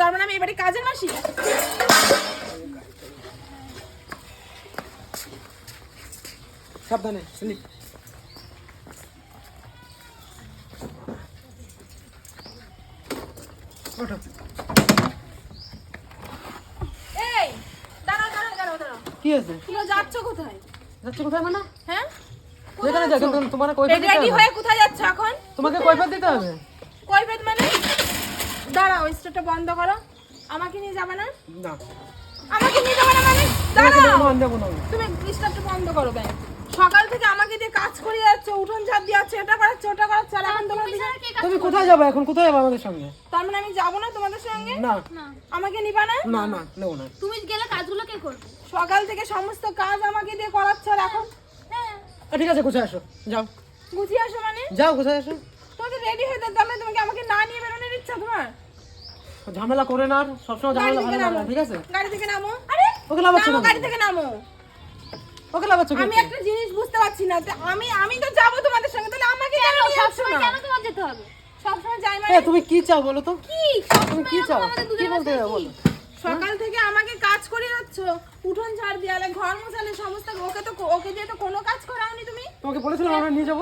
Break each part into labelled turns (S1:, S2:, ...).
S1: তার মানে আমি এবারে কাজের মাসি?
S2: সাবধানে স্লিপ ওঠো।
S1: এই দাঁড়াও দাঁড়াও দাঁড়াও দাঁড়াও।
S2: কি আছে
S1: তোমরা যাচ্ছ কোথায়?
S2: যাচ্ছে কোথায় মানে?
S1: হ্যাঁ?
S2: যেখানে যাও তোমার কৈফিয়ত
S1: রেডি হয়ে কোথায় যাচ্ছ এখন?
S2: তোমাকে কৈফিয়ত দিতে হবে?
S1: কইবেদ মানে? দাঁড়াও স্টোরটা বন্ধ করো। আমাকে নিয়ে যাবে না?
S2: না।
S1: আমাকে নিয়ে যাবে না মানে? দাঁড়াও।
S2: বন্ধ না
S1: তুমি স্টোরটা বন্ধ করো ব্যাং সকাল থেকে আমাকে দিয়ে কাজ করে যাচ্ছ উঠোন ঝাড় দিয়ে যাচ্ছ এটা করাচ্ছ ওটা করাচ্ছ আর এখন তোমার দিকে
S2: তুমি কোথায় যাবে এখন? কোথায় যাবে আমাদের সঙ্গে?
S1: তার মানে আমি যাব না তোমাদের সঙ্গে?
S2: না।
S1: আমাকে নিবা না?
S2: না না নেব না।
S3: তুমি গেলে কাজগুলো কে করবে?
S1: সকাল থেকে সমস্ত কাজ আমাকে দিয়ে করাচ্ছ আর এখন
S3: হ্যাঁ।
S2: ঠিক আছে কোথায় আসো। যাও।
S1: গুছিয়ে আসো মানে?
S2: যাও কোথায় আসো।
S1: তোমাকে রেডি হয়ে যেতে হবে তোমাকে আমাকে না নিয়ে ইচ্ছা তোমার?
S2: ঝামেলা করে না সবসময় ঝামেলা ভালো লাগে ঠিক আছে?
S1: গাড়ি থেকে নামো। আরে
S2: ওকে লাভাচ্ছ
S1: নামো গাড়ি থেকে নামো।
S2: ওকে লাভাচ্ছ
S1: আমি একটা জিনিস বুঝতে পারছি না যে আমি আমি তো যাব তোমাদের সঙ্গে তাহলে আমাকে কেন
S3: সবসময় কেন তোমার যেতে হবে?
S1: সবসময় যাই মানে
S2: তুমি কি চাও বলো তো?
S3: কি?
S2: তুমি কি চাও? কি বলতে বলো?
S1: সকাল থেকে আমাকে কাজ করে যাচ্ছ উঠোন ঝাড় দেয়ালে ঘর মোছালে সমস্ত ওকে তো ওকে দিয়ে তো কোনো কাজ করাওনি তুমি?
S2: তোমাকে বলেছিলাম আমরা নিয়ে যাব।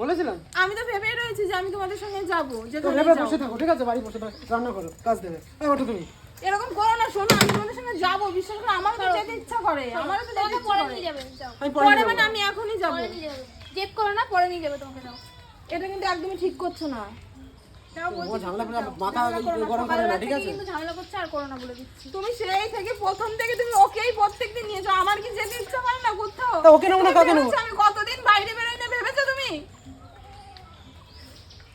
S2: বলেছিলাম?
S1: আমি তো ভেবেই রয়েছি যে আমি তোমাদের সঙ্গে যাব
S2: তো ভেবে। বসে থাকো ঠিক আছে? বাড়ি বসে থাকো, রান্না করো কাজ দেবে। এই ওঠো তুমি।
S1: এরকম করো না শোনো আমি তোমাদের সঙ্গে যাব। বিশ্বাস করো আমারও তো যেতে ইচ্ছা করে আমারও তো যেতে
S3: পরে নিয়ে যাবে
S2: আমি
S1: পরে মানে আমি এখনই যাব।
S3: জেদ করো না পরে নিয়ে যাবে তোমাকে যাও।
S1: এটা কিন্তু একদমই ঠিক করছ না। যাও বলছি,
S2: ও ঝামেলা করে মাথা গরম করে না ঠিক আছে?
S3: কিন্তু ঝামেলা করছে আর করো বলে দিচ্ছি।
S1: তুমি সেই থেকে প্রথম থেকে তুমি ওকেই প্রত্যেকদিন নিয়েছো আমার কি যেতে ইচ্ছা করে না কোথাও?
S2: ওকে না, কাকে নেব?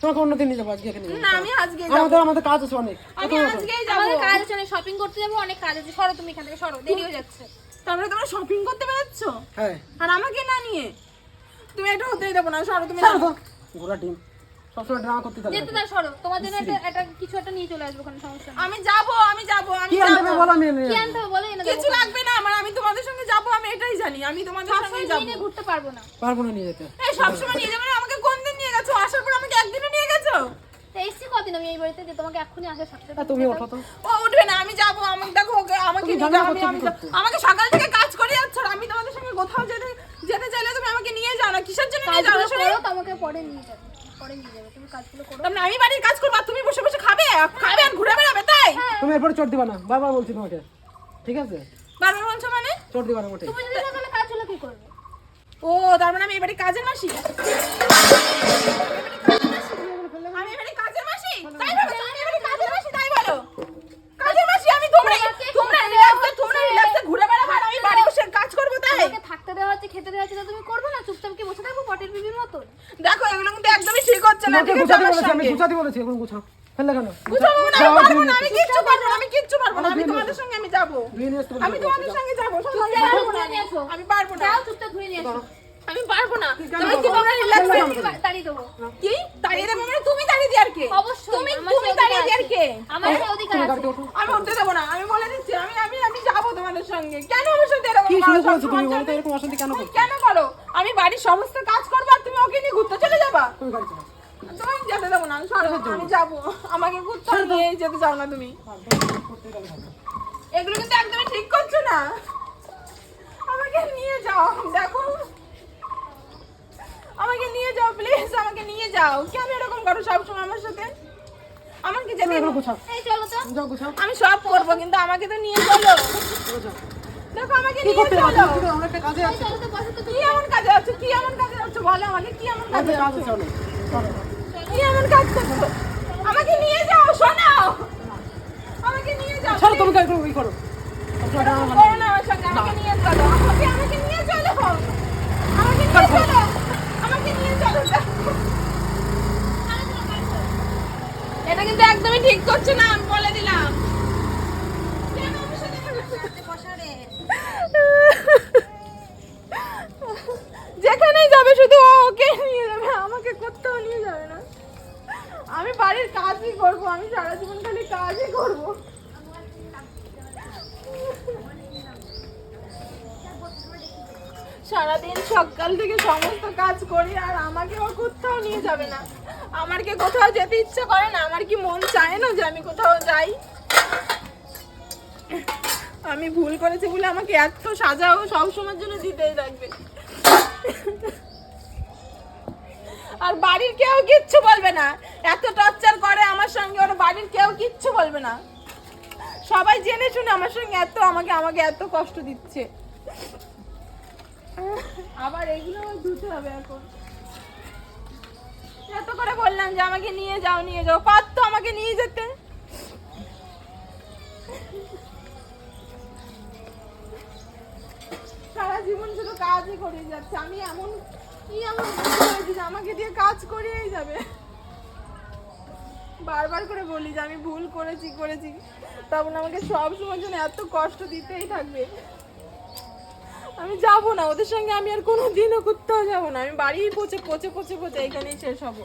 S2: তোমাকে অন্যদিন নিয়ে যাব আজকে এখানে
S1: না আমি আজকে যাব।
S2: আমাদের আমাদের কাজ আছে অনেক।
S1: আমি আজকেই যাব।
S3: আমাদের কাজ আছে অনেক শপিং করতে যাব অনেক কাজ আছে। সরো তুমি এখান থেকে সরো দেরি হয়ে যাচ্ছে।
S1: তারপরে তোমরা শপিং করতে বেরোচ্ছ?
S2: হ্যাঁ।
S1: আর আমাকে না নিয়ে? তুমি এটা হতেই দেবো না সরো তুমি।
S2: তো ঘোড়া ডিম। সবসময় ড্রামা করতে থাকে
S3: যেতে দাও সরো। তোমার জন্য একটা একটা কিছু একটা নিয়ে চলে আসব ওখানে সমস্যা
S1: আমি যাব আমি যাব আমি
S2: কি আনতে
S1: যাব।
S2: বলো আমি
S3: কি আনতে বলো এনে
S1: কিছু লাগবে না আমার আমি তোমাদের সঙ্গে যাব আমি এটাই জানি। আমি তোমাদের সঙ্গে যাব।
S3: নিয়ে ঘুরতে পারব না।
S2: পারব না নিয়ে যেতে।
S1: এই সবসময় নিয়ে যাবে না আমাকে কোন দিন নিয়ে গেছো আসার পর আমাকে একদিনও নিয়ে গেছো
S3: কদিন আমি এই বাড়িতে যে তোমাকে এক্ষুনি আসার সাথে
S2: তুমি ওঠো তো।
S1: ও উঠবে না আমি যাব আমাকে দেখো ওকে আমাকে? আমাকে সকাল থেকে কাজ করে যাচ্ছ আমি তোমাদের সঙ্গে কোথাও যেতে যেতে চাইলে তুমি আমাকে নিয়ে যাও না কিসের জন্য নিয়ে যাও? না
S3: তোমাকে পরে নিয়ে যাবে পরে নিয়ে যাবে তুমি কাজগুলো করো।
S1: তার আমি বাড়ির কাজ করব তুমি বসে বসে খাবে? খাবে আর ঘুরে বেড়াবে তাই?
S2: তুমি এরপরে চট দিবা না বারবার বলছি তোমাকে ঠিক আছে?
S1: বারবার বলছো মানে?
S2: দিবা না
S3: তুমি যদি কি করবে?
S1: ও তার মানে আমি এবারে কাজের মাসি আমি এবারে কাজের দেখো এগুলো কিন্তু একদমই ঠিক হচ্ছে না ঠিক আছে? আমার
S2: বলেছি গুছাতে বলেছি এখন গুছাও। ফেললে কেন?
S1: গুছাবো না, আমি পারব না, আমি কিচ্ছু পারব না, আমি কিচ্ছু পারব না, আমি তোমাদের সঙ্গে আমি যাব। আমি তোমাদের সঙ্গে যাব, আমি পারব না,
S3: এসো।
S1: আমি পারব না,
S3: যাও চুপচাপ নিয়ে আসো।
S1: আমি পারব না। তুমি কি তোমরা হয়ে-?
S3: তাড়িয়ে দেবো।
S1: কি? তাড়িয়ে দেবো মানে তুমি তাড়িয়ে কে?
S3: অবশ্যই
S1: তুমি- তুমি তাড়িয়ে কে?
S3: আমার সে অধিকার আছে।
S1: আমি উঠতে দেবো না, আমি বলে দিচ্ছি, আমি- আমি- আমি যাব তোমাদের সঙ্গে। কেন আমার সাথে এরকম
S2: কি
S1: করো?
S2: শুরু করেছ তুমি?
S1: সময়
S2: বলো তো
S1: জন্য-
S2: এরকম অশান্তি কেন করছ?
S1: কেন করো? আমি বাড়ির সমস্ত কাজ করব আর তুমি ওকে নিয়ে ঘুরতে চলে যাবা?
S2: তুমি গাড়ি চালাও
S1: তুমি যেতে দেবো না আমি সরো, আমি যাব। আমাকে কোথাও নিয়ে যেতে চাও না তুমি। এগুলো কিন্তু একদমই ঠিক করছ না। আমাকে নিয়ে যাও দেখো। আমাকে নিয়ে যাও প্লিজ আমাকে নিয়ে যাও। কেন এরকম করো সবসময় আমার সাথে? আমাকে
S2: তুমি
S1: যেতে
S3: এই চলো তো।
S2: যাও গুছাও।
S1: আমি সব করব কিন্তু আমাকে তো নিয়ে চলো। দেখো আমাকে
S2: কি
S1: নিয়ে চলো।
S2: আমরা একটা কাজে আছি।
S3: চলো
S1: কি এমন কাজে আছো? কি এমন কাজে আছো? বলো আমাকে কি এমন কাজে
S2: কাজে
S1: আছো?
S2: চলো।
S1: কি এমন কাজ করছ? আমাকে নিয়ে যাও শোনাও আমাকে নিয়ে যাও
S2: ছাড়ো তুমি গাড়ি ওই করো।
S1: করো না আমার সঙ্গে আমাকে নিয়ে চলো। আমাকে আমাকে নিয়ে চলো আমাকে নিয়ে চলো আমাকে নিয়ে চলো এটা কিন্তু একদমই ঠিক করছে না, আমি বলে দিলাম? যেখানেই যাবে শুধু ওকে নিয়ে যাবে, আমাকে কোথাও নিয়ে যাবে না। আমি বাড়ির কাজই করব, আমি সারা জীবন খালি কাজই করব। সারাদিন সকাল থেকে সমস্ত কাজ করি আর আমাকে ও কোথাও নিয়ে যাবে না। আমার কি কোথাও যেতে ইচ্ছে করে না, আমার কি মন চায় না যে আমি কোথাও যাই? আমি ভুল করেছি বলে আমাকে এত সাজাও সবসময়ের জন্য দিতেই থাকবে। আর বাড়ির কেউ কিচ্ছু বলবে না। এত টর্চার করে আমার সঙ্গে ওর বাড়ির কেউ কিচ্ছু বলবে না। সবাই জেনে শুনে আমার সঙ্গে এত আমাকে আমাকে এত কষ্ট দিচ্ছে। আবার এগুলো ধুতে হবে এখন। এত করে বললাম যে আমাকে নিয়ে যাও নিয়ে যাও। পারতো আমাকে নিয়ে যেতে। সারা জীবন শুধু কাজই করে যাচ্ছে। আমি এমন, কি এমন যে আমাকে দিয়ে কাজ করিয়েই যাবে? বারবার করে বলি যে আমি ভুল করেছি করেছি। তখন আমাকে সব সময় জন্য এত কষ্ট দিতেই থাকবে। আমি যাব না, ওদের সঙ্গে আমি আর কোনো দিনও কোথাও যাব না। আমি বাড়িই পচে পচে পচে পচে এখানেই শেষ হব।